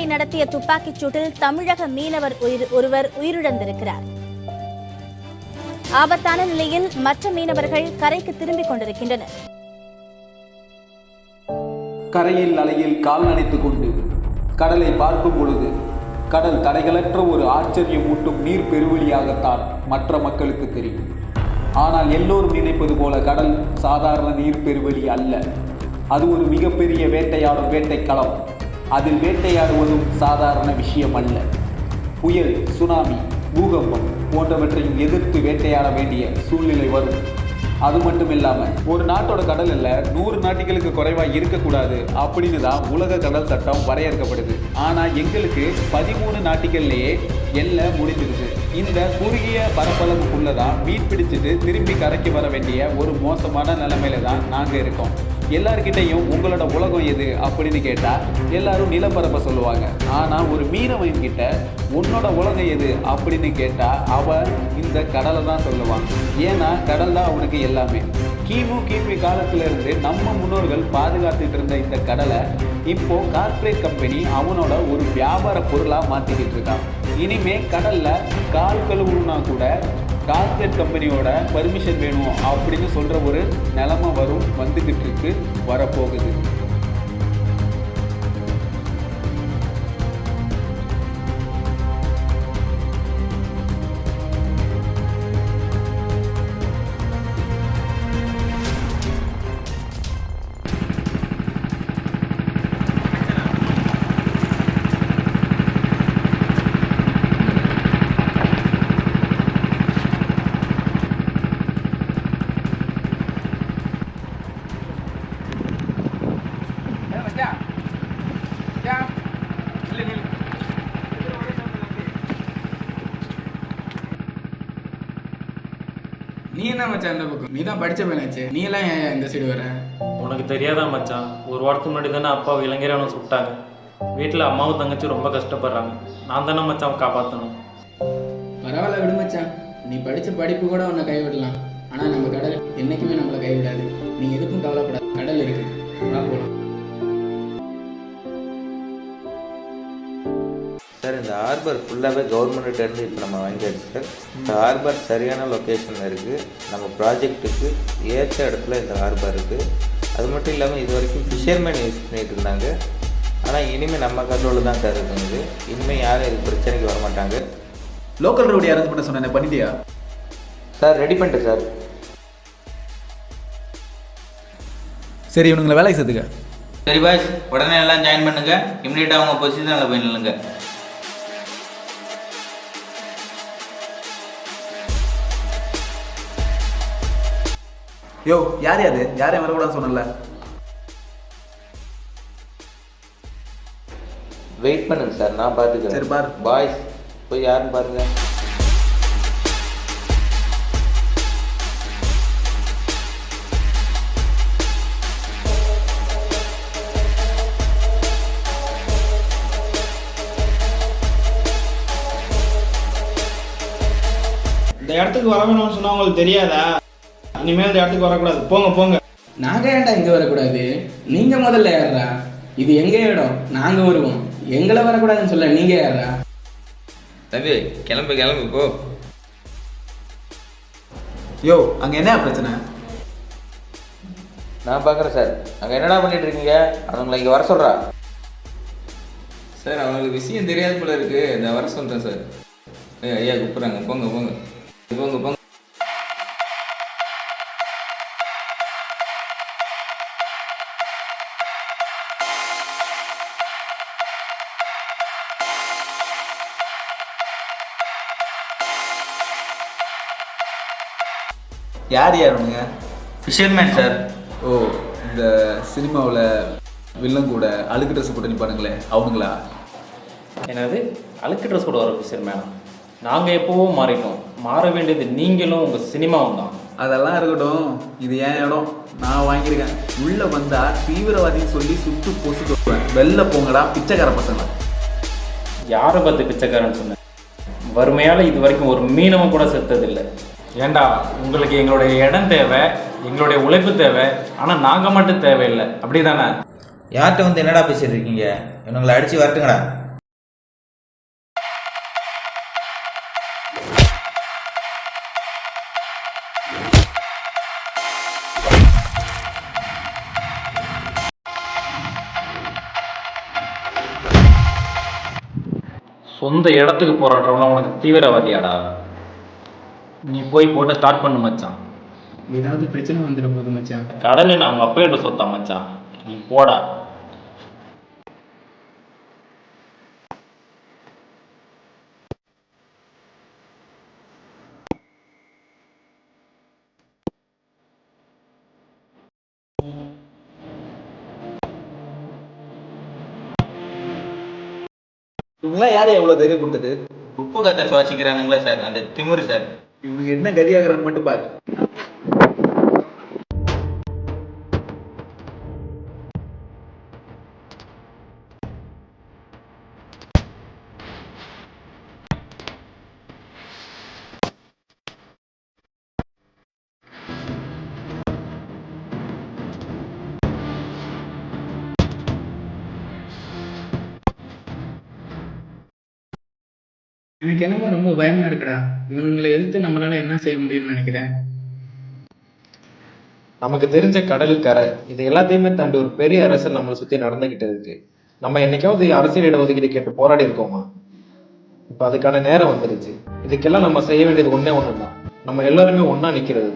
கடற்படை நடத்திய துப்பாக்கிச் சூட்டில் தமிழக மீனவர் ஒருவர் உயிரிழந்திருக்கிறார். ஆபத்தான நிலையில் மற்ற மீனவர்கள் கரைக்கு திரும்பிக் கொண்டிருக்கின்றனர். கரையில் அலையில் கால் நனைத்துக் கொண்டு கடலை பார்க்கும் பொழுது கடல் தடைகளற்ற ஒரு ஆச்சரியம் ஊட்டும் நீர் பெருவெளியாகத்தான் மற்ற மக்களுக்கு தெரியும். ஆனால் எல்லோரும் நினைப்பது போல கடல் சாதாரண நீர் பெருவெளி அல்ல. அது ஒரு மிகப்பெரிய வேட்டையாடும் வேட்டைக்களம். அதில் வேட்டையாடுவதும் சாதாரண விஷயம் அல்ல புயல் சுனாமி பூகம்பம் போன்றவற்றையும் எதிர்த்து வேட்டையாட வேண்டிய சூழ்நிலை வரும். அது மட்டும் இல்லாமல் ஒரு நாட்டோட கடல் நூறு நாட்டிகளுக்கு குறைவாக இருக்கக்கூடாது அப்படின்னு தான் உலக கடல் சட்டம் வரையறுக்கப்படுது. ஆனால் எங்களுக்கு பதிமூணு நாட்டிகள்லேயே எல்லை முடிஞ்சிருது. இந்த குறுகிய பரப்பளவுக்குள்ளதான் மீன் பிடிச்சிட்டு திரும்பி கரைக்கு வர வேண்டிய ஒரு மோசமான நிலைமையில தான் நாங்கள் இருக்கோம். எல்லார்கிட்டையும் உங்களோட உலகம் எது அப்படின்னு கேட்டால் எல்லாரும் நிலப்பரப்பை சொல்லுவாங்க. ஆனால் ஒரு மீனவன் கிட்ட உன்னோட உலகம் எது அப்படின்னு கேட்டால் அவன் இந்த கடலை தான் சொல்லுவான். ஏன்னா கடல் தான் அவனுக்கு எல்லாமே. கிமு கிபி காலத்திலிருந்து நம்ம முன்னோர்கள் பாதுகாத்துட்டு இருந்த இந்த கடலை இப்போ கார்ப்பரேட் கம்பெனி அவனோட ஒரு வியாபார பொருளாக மாற்றிக்கிட்டு இருக்கான். இனிமே கடலில் கால் கழுவுனா கூட கார்பரேட் கம்பெனியோட பர்மிஷன் வேணும் அப்படின்னு சொல்கிற ஒரு நிலமை வரும் வந்துக்கிட்டு இருக்கு வரப்போகுது. நீ என்ன மச்சான் இந்த பக்கம்? நீ தான் படிச்ச பையனாச்சு நீ எல்லாம் ஏன் இந்த சைடு வர? உனக்கு தெரியாதா மச்சான்? ஒரு வாரத்துக்கு முன்னாடி தானே அப்பா இளைஞரவனை சுட்டாங்க. வீட்டில் அம்மாவும் தங்கச்சி ரொம்ப கஷ்டப்படுறாங்க. நான் தானே மச்சான் காப்பாற்றணும் பரவாயில்ல விடு மச்சான். நீ படிச்ச படிப்பு கூட உன்னை கைவிடலாம். ஆனா நம்ம கடல் என்னைக்குமே நம்மளை கைவிடாது. நீ எதுக்கும் கவலைப்படாத. கடல் இருக்கு. வா ஹார்பர் ஃபுல்லாகவே கவர்மெண்ட்டிலேருந்து இப்போ நம்ம வாங்கியாச்சு சார் இந்த ஹார்பர் சரியான லொக்கேஷனில் இருக்குது நம்ம ப்ராஜெக்ட்டுக்கு ஏற்ற இடத்துல இந்த ஹார்பர் இருக்குது அது மட்டும் இல்லாமல் இது வரைக்கும் ஃபிஷர்மேன் யூஸ் பண்ணிட்டு இருந்தாங்க. ஆனால் இனிமேல் நம்ம கண்ட்ரோலில் தான் சார் இருக்குது இனிமேல் யாரும் இது பிரச்சனைக்கு வர மாட்டாங்க லோக்கல் ரோடு அரேஞ்ச் பண்ண சொன்னேன்? பண்ணிட்டியா? சார் ரெடி பண்ணிட்டேன் சார் சரி இவனுங்களை வேலைக்கு சேர்த்துக்க. சரி பாஸ் உடனே எல்லாம் ஜாயின் பண்ணுங்க. இம்மிடியட்டாக அவங்க பொசிஷனில் போய் நில்லுங்க. யோ யார் யாது யாரையும் வரக்கூடாதுன்னு சொன்னல வெயிட் பண்ணுங்க சார் நான் பார்த்துக்கிறேன் சரி, பாரு. பாய்ஸ் போய் யாருன்னு பாருங்கள் இந்த இடத்துக்கு வர வேணும்னு சொன்னா உங்களுக்கு தெரியாதா? இனிமேல் இந்த இடத்துக்கு வரக்கூடாது. போங்க போங்க. நாங்க ஏன்டா இங்க வரக்கூடாது? நீங்க முதல்ல ஏறுறா. இது எங்க இடம்? நாங்க வருவோம். எங்களை வரக்கூடாதுன்னு சொல்ல நீங்க ஏறுறா. தம்பி கிளம்பு கிளம்பு போ. யோ அங்க என்ன பிரச்சனை? நான் பார்க்குறேன் சார். அங்கே என்னடா பண்ணிட்டு இருக்கீங்க? அவங்களை இங்கே வர சொல்கிறா சார் அவங்களுக்கு விஷயம் தெரியாது போல இருக்கு. நான் வர சொல்கிறேன் சார். ஐயா ஐயா கூப்பிட்றாங்க. போங்க போங்க. போங்க போங்க. யார் யாருங்க ஃபிஷர்மேன் சார். ஓ இந்த சினிமாவில் வில்லன் கூட அழுக்கு ட்ரெஸ் போட்டு நிற்பானுங்களே அவனுங்களா? என்னது? அழுக்கு ட்ரெஸ் கூட வர மேடம் நாங்கள் எப்போவோ மாறிட்டோம். மாற வேண்டியது நீங்களும் உங்கள் சினிமாவும் தான். அதெல்லாம் இருக்கட்டும். இது என் இடம்? நான் வாங்கியிருக்கேன். உள்ள வந்தா தீவிரவாதின்னு சொல்லி சுட்டு பொசுக்குவேன் வெளில போங்கடா பிச்சைக்கார பசங்க யாரை பற்றி பிச்சைக்காரன்னு சொன்னேன் வறுமையால் இது வரைக்கும் ஒரு மீனவன் கூட செத்ததில்லை. ஏண்டா உங்களுக்கு எங்களுடைய இடம் தேவை எங்களுடைய உழைப்பு தேவை ஆனால் நாங்கள் மட்டும் தேவையில்லை. அப்படி தானே யார்கிட்ட வந்து என்னடா பேசிட்டு இருக்கீங்க? இவங்களை அடித்து வரட்டுங்கடா. சொந்த இடத்துக்கு போராடுறவங்க உனக்கு தீவிரவாதியாடா. நீ போய் போட்டு ஸ்டார்ட் பண்ணு மச்சான். ஏதாவது பிரச்சனை வந்துட போகுது மச்சான். கடல் என்ன அவங்க அப்பா கிட்ட சொத்தா மச்சான்? நீ போடா. இவங்களாம் யாரு எவ்வளவு தைரியம் கொடுத்தது? உப்பு கத்தை சுவாசிக்கிறானுங்களே சார்? அந்த திமிரு சார். இவங்க என்ன கதியாகிறான்னு மட்டும் பாரு எனக்கு என்னமோ ரொம்ப பயமா இருக்குடா. இவங்களை எதிர்த்து நம்மளால என்ன செய்ய முடியும்னு நினைக்கிறேன்? நமக்கு தெரிஞ்ச கடல் கரை இது எல்லாத்தையுமே தாண்டி ஒரு பெரிய அரசியல் நம்மளை சுத்தி நடந்துகிட்டு இருக்கு. நம்ம என்னைக்காவது அரசியல் இடஒதுக்கீடு கேட்டு போராடி இருக்கோமா? இப்ப அதுக்கான நேரம் வந்துருச்சு. இதுக்கெல்லாம் நம்ம செய்ய வேண்டியது ஒண்ணே ஒண்ணுதான். நம்ம எல்லாருமே ஒன்னா நிக்கிறது.